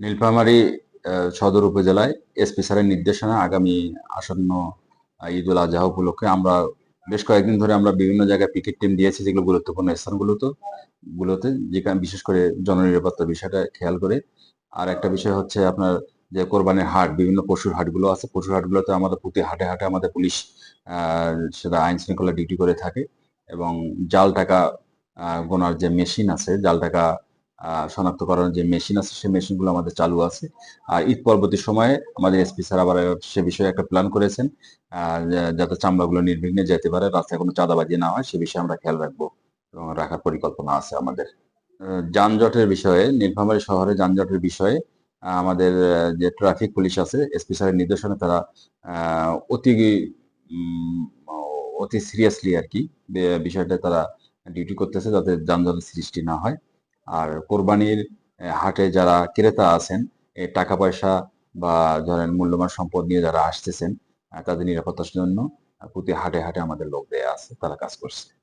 নীলফামারী সদর উপজেলায় এসপি স্যারের নির্দেশনা আগামী আসন্ন ঈদ উল আজহা উপলক্ষে আমরা বেশ কয়েকদিন ধরে আমরা বিভিন্ন জায়গায় পিকেট টিম দিয়েছি যেগুলো গুরুত্বপূর্ণ স্থানগুলোতে, গুলোতে, যেখানে বিশেষ করে জননিরাপত্তার বিষয়টা খেয়াল করে। আর একটা বিষয় হচ্ছে আপনার যে কোরবানির হাট, বিভিন্ন পশুর হাটগুলো আছে, পশুর হাটগুলোতে আমাদের প্রতি হাটে হাটে আমাদের পুলিশ সেটা আইন শৃঙ্খলা ডিউটি করে থাকে এবং জাল টাকা গোনার যে মেশিন আছে, জাল টাকা আহ, শনাক্তকরণের যে মেশিন আছে সেই মেশিনগুলো আমাদের চালু আছে। আর ঈদ পরবর্তী সময়ে আমাদের এসপি স্যার আবার সে বিষয়ে একটা প্ল্যান করেছেন যাতে চামড়াগুলো নির্বিঘ্নে যেতে পারে রাস্তায় কোনো চাঁদাবাজি না হয় সে বিষয়ে আমরা খেয়াল রাখব এবং রাখার পরিকল্পনা আছে আমাদের। যানজটের বিষয়ে নীলফামারী শহরে যানজটের বিষয়ে আমাদের যে ট্রাফিক পুলিশ আছে এসপি স্যারের নির্দেশনে তারা অতি অতি সিরিয়াসলি আর কি বিষয়টা তারা ডিউটি করতেছে যাতে যানজটের সৃষ্টি না হয়। আর কোরবানির হাটে যারা ক্রেতা আছেন টাকা পয়সা বা ধরেন মূল্যবান সম্পদ নিয়ে যারা আসতেছেন তাদের নিরাপত্তার জন্য প্রতি হাটে হাটে আমাদের লোক দেয়া আছে, তারা কাজ করছে।